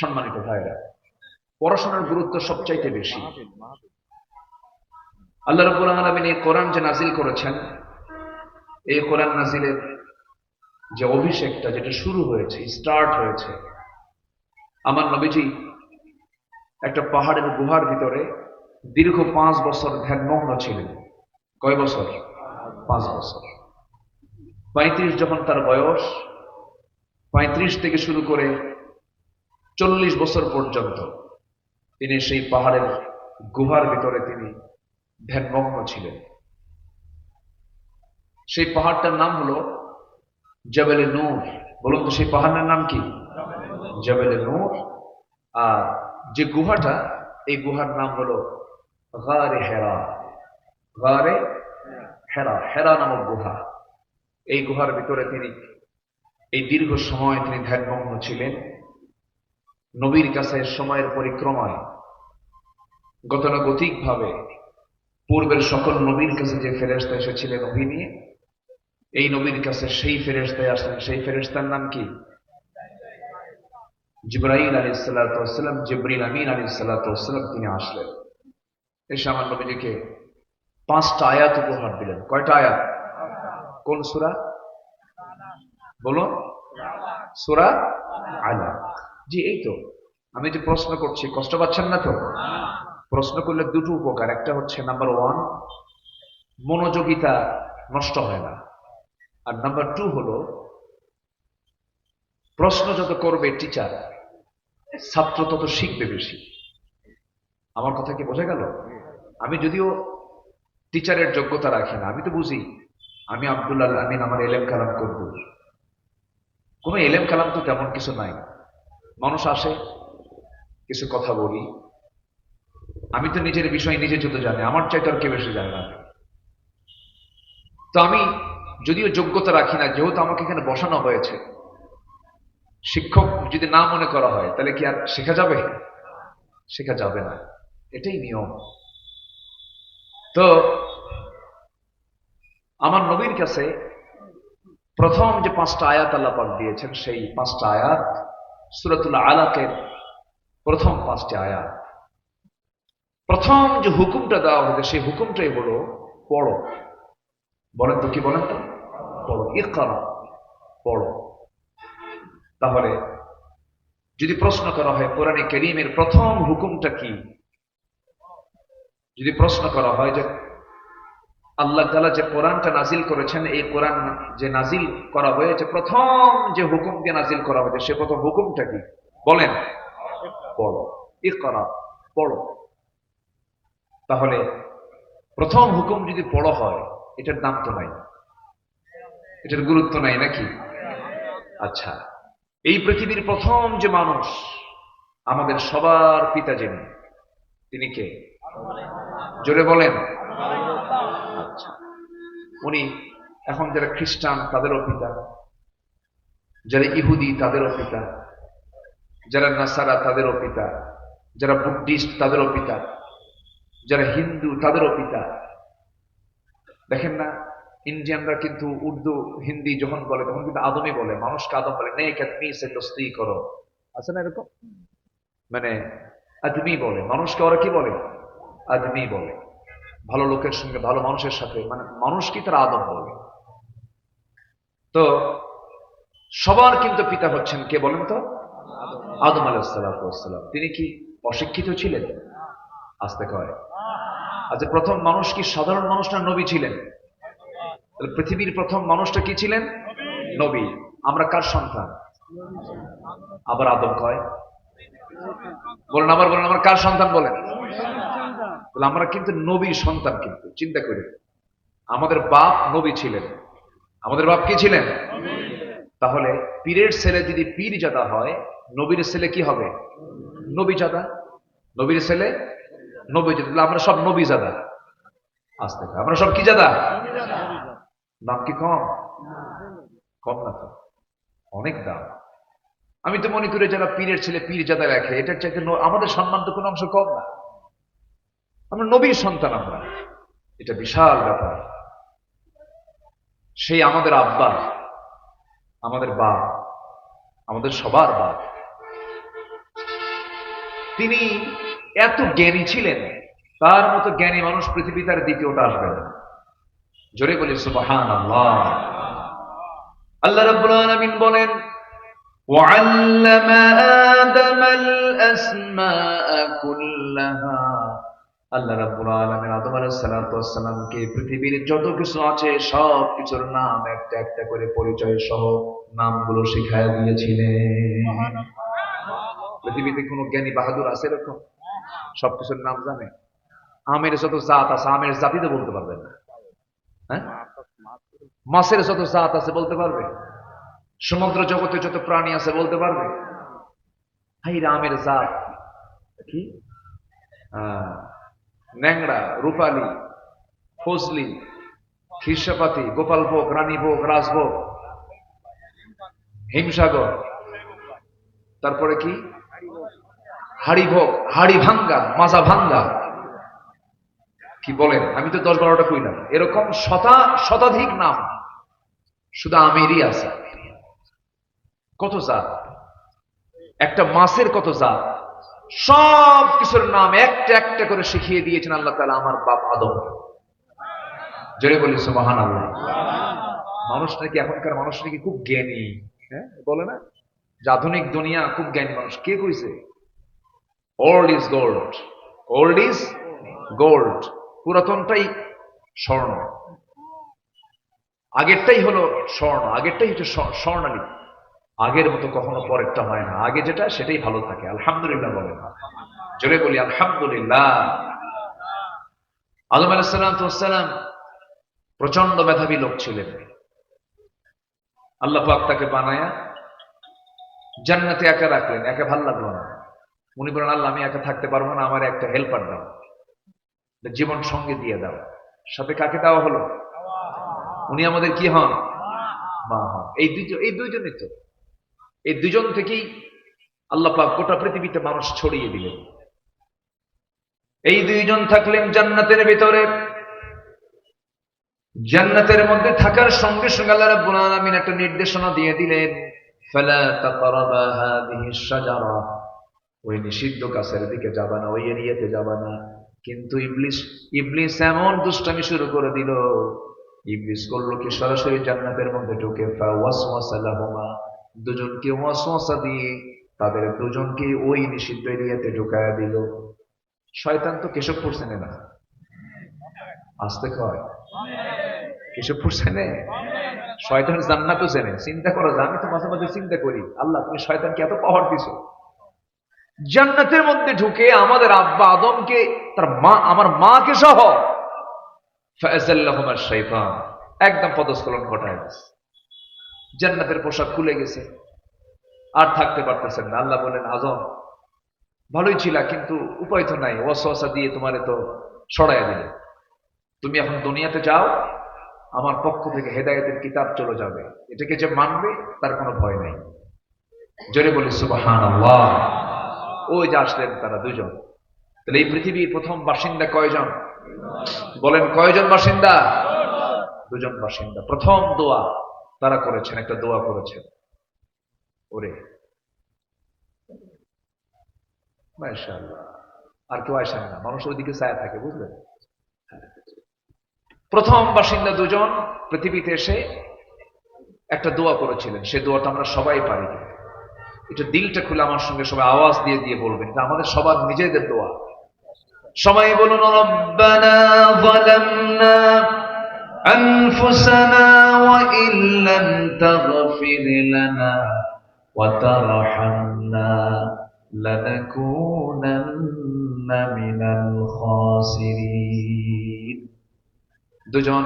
সম্মানিত ভাইরা পড়াশোনার গুরুত্ব সবচাইতে বেশি। আল্লাহ রব্বুল আলমিন এই কোরআন যে নাজিল করেছেন এই কোরআন নাজিলের যে অভিষেকটা যেটা শুরু হয়েছে স্টার্ট হয়েছে আমার নবীজি একটা পাহাড়ের গুহার ভিতরে দীর্ঘ পাঁচ বছর ধ্যানমগ্ন ছিলেন। কয় বছর? পাঁচ বছর। পঁয়ত্রিশ যখন তার বয়স পঁয়ত্রিশ থেকে শুরু করে চল্লিশ বছর পর্যন্ত তিনি সেই পাহাড়ের গুহার ভিতরে তিনি ধ্যানমগ্ন ছিলেন। সেই পাহাড়টার নাম হলো জবেলে নূর। বলুন তো সেই পাহাড়ের নাম কি? জবেলে নূর। আর যে গুহাটা, এই গুহার নাম হলো গারে হেরা। গারে হেরা হেরা নামক গুহা। এই গুহার ভিতরে তিনি এই দীর্ঘ সময় তিনি ধ্যানমগ্ন ছিলেন। নবীর কাছে সময়ের পরিক্রমায় গতানুগতিক ভাবে পূর্বের সকল নবীর কাছে যে ফেরেস্তা এসেছিলেন অভি নিয়ে, এই নবীর কাছে সেই ফেরেস্তায় আসলেন। সেই ফেরেস্তার নাম কি? জিব্রাইল আলী সাল্লাম জিব্রিল আমিন আলী সাল্লাম তিনি আসলেন। এসে আমার নবীজিকে পাঁচটা আয়াত উপহার দিলেন। কয়টা আয়াত? কোন সুরা? বলুন সুরা আলা জি, এই তো। আমি যে প্রশ্ন করছি, কষ্ট পাচ্ছেন না তো? প্রশ্ন করলে দুটো উপকার। একটা হচ্ছে নাম্বার ওয়ান মনোযোগিতা নষ্ট হয় না। আর নাম্বার টু হলো, প্রশ্ন যত করবে টিচার ছাত্র তত শিখবে বেশি। আমার কথা কি বোঝা গেল? আমি যদিও টিচারের যোগ্যতা রাখি না, আমি তো বুঝি, আমি আবদুল্লাহ আমিন আমার এলেম কালাম করব। কোনো এলেম কালাম তো তেমন কিছু নাই। মানুষ আসে কিছু কথা বলি। আমি তো নিজের বিষয় নিজে যত জানি, আমার চাইতে আর কে বেশি জানে না? তো আমি যদিও যোগ্যতা রাখি না, যেহেতু আমাকে এখানে বসানো হয়েছে, শিক্ষক যদি না মনে করা হয়, তাহলে কি আর শেখা যাবে? শেখা যাবে না। এটাই নিয়ম। তো আমার নবীর কাছে প্রথম যে পাঁচটা আয়াত আল্লাহ পাক দিয়েছেন, সেই পাঁচটা আয়াত সুরতুল্লাহ আলাকের প্রথম পাঁচটি আয়াত। প্রথম যে হুকুমটা দেওয়া হয়েছে, সেই হুকুমটাই হলো পড়ো। বলেন তো কি বলেন তো? পড়ো, ইকরা, পড়ো। তাহলে যদি প্রশ্ন করা হয়, কোরআনে কেরিমের প্রথম হুকুমটা কি? যদি প্রশ্ন করা হয় যে আল্লাহ তালা যে কোরআনটা নাজিল করেছেন, এই কোরআন যে নাজিল করা হয়েছে, প্রথম যে হুকুম দিয়ে নাজিল করা হয়েছে, সে প্রথম হুকুমটা কি? বলেন। পড়ো, ইকরা, পড়ো। তাহলে প্রথম হুকুম যদি পড়ো হয়, এটার দাম তো নাই। এটার গুরুত্ব নাই নাকি? আচ্ছা এই পৃথিবীর প্রথম যে মানুষ আমাদের সবার পিতা যিনি, তিনি কে? জোরে বলেন। আচ্ছা উনি এখন যারা খ্রিস্টান, তাদেরও পিতা। যারা ইহুদি, তাদেরও পিতা। যারা নাসারা তাদেরও পিতা, যারা বুদ্ধিস্ট তাদেরও পিতা, যারা হিন্দু তাদেরও পিতা। দেখেন না, ইন্ডিয়ানরা কিন্তু উর্দু, হিন্দি যখন বলে, তখন কিন্তু আদমই বলে, মানুষকে আদম বলে নে ক্যাতমি সে করো। আছে না এরকম? মানে আদমি বলে। মানুষকে ওরা কি বলে? আদমি বলে। ভালো লোকের সঙ্গে, ভালো মানুষের সাথে মানে মানুষকে তারা আদম বলে? তো, সবার কিন্তু পিতা হচ্ছেন কে বলেন তো? আদম আলাহিসাল্লাম তিনি কি অশিক্ষিত ছিলেন? আসতে কয় আচ্ছা প্রথম মানুষ কি সাধারণ মানুষ না নবী ছিলেন? পৃথিবীর প্রথম মানুষটা কি ছিলেন? নবী। আমরা কার সন্তান? আবার আদম কয়। বলেন আবার, বলেন আমার কার সন্তান বলেন? বলে আমরা কিন্তু নবীর সন্তান কিন্তু, চিন্তা করি। আমাদের বাপ নবী ছিলেন। আমাদের বাপ কি ছিলেন? তাহলে পীরের ছেলে যদি পীর জাদা হয় নবীর ছেলে কি হবে? নবী জাদা? নবীর ছেলে? নবী জাদা। আমরা সব নবী জাদা। আসতে আমরা সব কি জাদা? দাম কি কম? কম না তো। অনেক দাম। আমি তো মনে করি যারা পীরের ছেলে পীর জাদা লেখে, এটার চাইতে আমাদের সম্মান তো কোনো অংশ কম না। আমরা নবীর সন্তান আমরা। এটা বিশাল ব্যাপার। সেই আমাদের আব্বা, আমাদের বাপ, আমাদের সবার বাপ। তিনি এত জ্ঞানী ছিলেন তার মতো জ্ঞানী মানুষ পৃথিবী তার দ্বিতীয়টা আসবে না জোরে বলি সুবহান আল্লাহ আল্লাহ রাব্বুল আলামিন বলেন وعلم آدم الأسماء كلها আল্লাহ রাব্বুল আলামিন আদম আলাইহিস সালাতু ওয়াস সালামকে পৃথিবীর যত কিছু আছে সব কিছুর নাম একটা একটা করে পরিচয় সহ নামগুলো শিখায় দিয়েছিলেন পৃথিবীতে কোনো জ্ঞানী বাহাদুর আছে এরকম? সবকিছুর নাম জানে। আমের যত জাত আছে, আমের জাতি তো বলতে পারবেন না। হ্যাঁ? মাছের যত জাত আছে বলতে পারবে? সমুদ্র জগতে যত প্রাণী আছে বলতে পারবে? রামের জাত। কি? ন্যাংড়া, রূপালী, ফজলি, খিরসাপাতি, গোপালভোগ, রানীভোগ, রাজভোগ, হিমসাগর। তারপরে কি? হাড়ি ভোগ, হাড়ি ভাঙ্গা, মাজা ভাঙ্গা। কি বলেন? আমি তো দশ বারোটা কইলাম এরকম শতা, শতাধিক নাম। শুধু আমেরই আছে। কত জাত? একটা মাছের কত জাত? সব কিছুর নাম একটা একটা করে শিখিয়ে দিয়েছেন আল্লাহ তাআলা আমার বাপ আদম। জোরে বলি সুবহান আল্লাহ মানুষ নাকি এখনকার মানুষ নাকি খুব জ্ঞানী। হ্যাঁ বলে না? যে আধুনিক দুনিয়া খুব জ্ঞানী মানুষ। কে কইছে? Old is gold old is gold পুরাতনটাই স্বর্ণ। আগেরটাই হলো স্বর্ণ। আগেরটাই হচ্ছে স্ব- স্বর্ণালী। আগের মতো কখনো পরেরটা হয় না। আগে যেটা, সেটাই ভালো থাকে। আলহামদুলিল্লাহ বলেন। জোরে বলি, আলহামদুলিল্লাহ। আদম আলাইসালাম প্রচণ্ড মেধাবী লোক ছিলেন। আল্লাহ পাক তাকে বানায়া জান্নাতে একা রাখলেন। একা ভালো লাগল না। উনি বলেন, আল্লাহ, আমি একা থাকতে পারব না, আমার একটা হেল্পার দাও। জীবন সঙ্গে দিয়ে দাও। সাথে কাকে দেওয়া হলো? উনি আমাদের কি হন? মা হন। এই দুইজন এই দুইজনই তো। এই দুজন থেকেই আল্লাহ পাক গোটা পৃথিবীতে মানুষ ছড়িয়ে দিলেন। এই দুইজন থাকলেন জান্নাতের ভিতরে। জান্নাতের মধ্যে থাকার সঙ্গে সঙ্গে আল্লাহ রাব্বুল আলামিন একটা নির্দেশনা দিয়ে দিলেন, ফালা তাকরাবা হাদিহি শাজারা। ওই নিষিদ্ধ কাছের দিকে যাবা না, ওই এরিয়াতে যাবা না। কিন্তু ইবলিস ইবলিস এমন দুষ্টামি শুরু করে দিল। ইবলিস করল কি, সরাসরি জান্নাতের মধ্যে ঢুকে দুজনকে ওয়াসওয়াসা দিয়ে তাদের দুজনকে ওই নিষিদ্ধ এরিয়াতে ঢুকায়া দিল। শয়তান তো কেশবপুর চেনে না। আসতে কয়। কেশবপুর চেনে? শয়তান জান্নাতও চেনে। চিন্তা করো আমি তো মাঝে মাঝে চিন্তা করি। আল্লাহ, তুমি শয়তানকে এত পাওয়ার দিছো। জান্নাতের মধ্যে ঢুকে আমাদের আব্বা আদমকে, তার মা, আমার মাকে সহ ফায়াজাল্লাহুমার শয়তান একদম পদস্খলন ঘটায় দিছে। জান্নাতের পোশাক খুলে গেছে। আর থাকতে পারতেছেন না। আল্লাহ বলেন আজম, ভালোই ছিলা, কিন্তু উপায় তো নাই। ওয়াসওয়াসা দিয়ে তোমারে তো সরাইয়া দিলে। তুমি এখন দুনিয়াতে যাও, আমার পক্ষ থেকে হেদায়েতের কিতাব চলে যাবে। এটাকে যে মানবে, তার কোনো ভয় নাই। জোরে বলি, সুবহানাল্লাহ। ওই যে আসলেন তারা দুজন। তাহলে এই পৃথিবীর প্রথম বাসিন্দা কয়জন? বলেন, কয়জন বাসিন্দা? দুজন বাসিন্দা। প্রথম দোয়া তারা করেছেন, একটা দোয়া করেছেন। ওরে। আর কেউ আসেন না, মানুষ ওইদিকে চায় থাকে, বুঝলেন? প্রথম বাসিন্দা দুজন পৃথিবীতে এসে একটা দোয়া করেছিলেন। সে দোয়াটা আমরা সবাই পারি। একটু দিলটা খুলে আমার সঙ্গে সবাই আওয়াজ দিয়ে দিয়ে বলবেন এটা আমাদের সবার নিজেদের দোয়া সবাই বলুন রব্বানা যালামনা أنفسنا وإن لم تغفر لنا وترحمنا لنكونن من الخاسرين দুজন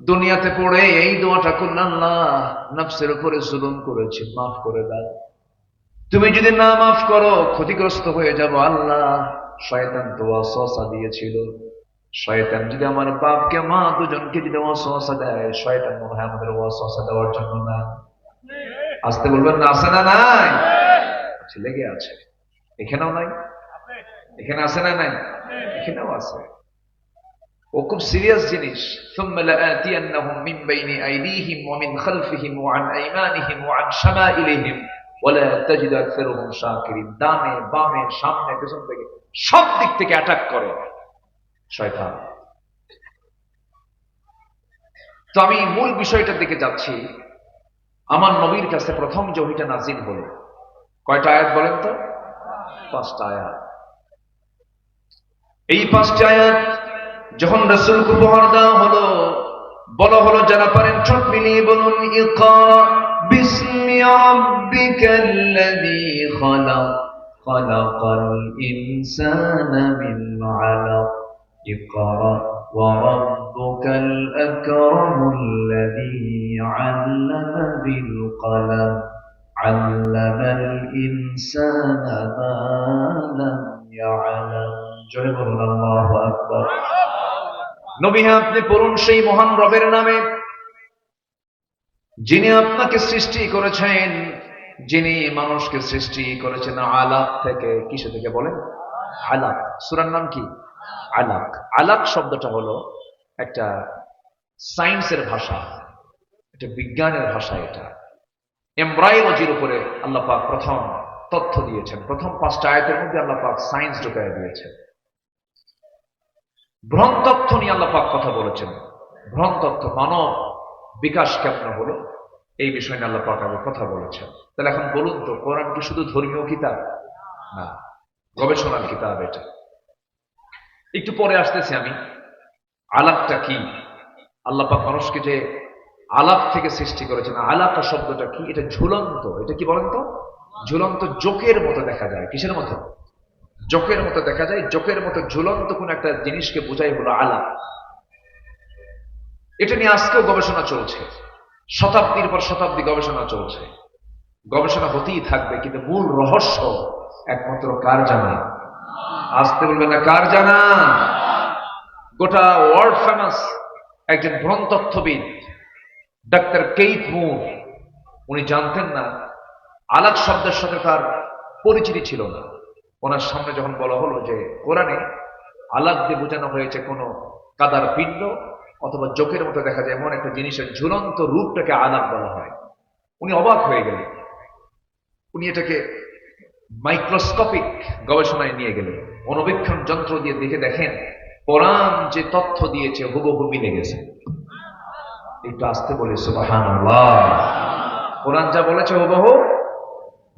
দুনিয়াতে পড়ে এই দোয়াটা করলেন আল্লাহ নফসের উপরে জুলুম করেছি মাফ করে দাও তুমি যদি না মাফ করো ক্ষতিগ্রস্ত হয়ে যাব। আল্লাহ শয়তান তো অসহসা দিয়েছিল। শয়তান যদি আমার বাপকে মা দুজনকে যদি অসহসা দেয় শয়তান মনে হয় আমাদের অসহসা দেওয়ার জন্য না। আসতে বলবেন না আছে না নাই? আচ্ছা, লেগে আছে। এখানেও নাই? এখানে আছে না নাই? এখানেও আছে। ও খুব সিরিয়াস জিনিস। ثم বলে বামে, সামনে, পেছন থেকে সব দিক থেকে অ্যাটাক করে। শয়তান। তো আমি মূল বিষয়টার দিকে যাচ্ছি। আমার নবীর কাছে প্রথম যে নাজিল হল। কয়টা আয়াত বলেন তো? পাঁচটা আয়াত। এই পাঁচটা আয়াত যখন রসুল উপহার দেওয়া হলো, বলা হলো, যারা পারেন ছোট মিলিয়ে বলুন ইকা বিসমি রাব্বিকাল্লাযী খালাক খালাকাল ইনসানা মিন আলাক اقرأ وربك الأكرم الذي علم بالقلم علم الإنسان ما لم يعلم জয় বলুন আল্লাহু আকবার নবী হ্যাঁ আপনি পড়ুন সেই মহান রবের নামে যিনি আপনাকে সৃষ্টি করেছেন, যিনি মানুষকে সৃষ্টি করেছেন আলাপ থেকে, কিসে থেকে বলেন? আলাপ সুরার নাম কি? আলাক। আলাক শব্দটা হলো একটা সায়েন্সের ভাষা এটা বিজ্ঞানের ভাষা এটা। এমব্রায়োলজির উপরে আল্লাহ পাক প্রথম তথ্য দিয়েছেন। প্রথম পাঁচটা আয়তের মধ্যে আল্লাহ পাক সায়েন্স ঢুকাই দিয়েছেন। ভ্রম তথ্য নিয়ে আল্লাহ পাক কথা বলেছেন। ভ্রম তথ্য মানব বিকাশ কেমন হলো? এই বিষয় নিয়ে আল্লাহ পাক কথা বলেছেন। তাহলে এখন বলুন তো, কোরআন কি শুধু ধর্মীয় কিতাব? না, গবেষণার কিতাব এটা। একটু পরে আসতেছি আমি। আলাপটা কি? আল্লাহ পাক মানুষকে যে আলাপ থেকে সৃষ্টি করেছেন, আলাপা শব্দটা কি? এটা ঝুলন্ত, এটা কি বলেন তো? ঝুলন্ত জোকের মতো দেখা যায়। কিসের মতো? জোকের মতো দেখা যায়। জোকের মতো ঝুলন্ত কোন একটা জিনিসকে বোঝাই হলো আলাপ। এটা নিয়ে আজকেও গবেষণা চলছে। শতাব্দীর পর শতাব্দী গবেষণা চলছে। গবেষণা হতেই থাকবে, কিন্তু মূল রহস্য একমাত্র কার জানা? আসতে বলবেন না, কার জানা? গোটা ওয়ার্ল্ড ফেমাস একজন ভ্রমতত্ত্ববিদ ডাক্তার কেইট মুর। উনি জানতেন না আলাদ শব্দের সাথে তার পরিচিতি ছিল না। ওনার সামনে যখন বলা হলো যে, কোরআনে আলাদ দিয়ে বোঝানো হয়েছে কোনো কাদার পিণ্ড অথবা চোখের মতো দেখা যায়, এমন একটা জিনিসের ঝুলন্ত রূপটাকে আলাপ বলা হয়। উনি অবাক হয়ে গেলেন। উনি এটাকে মাইক্রোস্কোপিক গবেষণায় নিয়ে গেলেন। অনবীক্ষণ যন্ত্র দিয়ে দেখে দেখেন, কোরআন যে তথ্য দিয়েছে হুবহু মিলে গেছে। একটু আসতে বলে সুবাহান কোরআন যা বলেছে হুবহু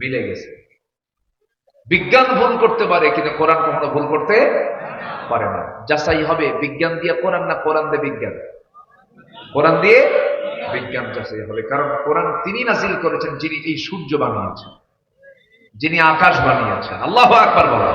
মিলে গেছে। বিজ্ঞান ভুল করতে পারে, কিন্তু কোরআন কখনো ভুল করতে পারে না। যাচাই হবে, বিজ্ঞান দিয়ে কোরআন না কোরআন দিয়ে বিজ্ঞান? কোরআন দিয়ে বিজ্ঞান যাচাই হবে, কারণ কোরআন তিনি নাজিল করেছেন যিনি এই সূর্য বানিয়েছেন, যিনি আকাশ বানিয়েছেন। আল্লাহ আকবার বলা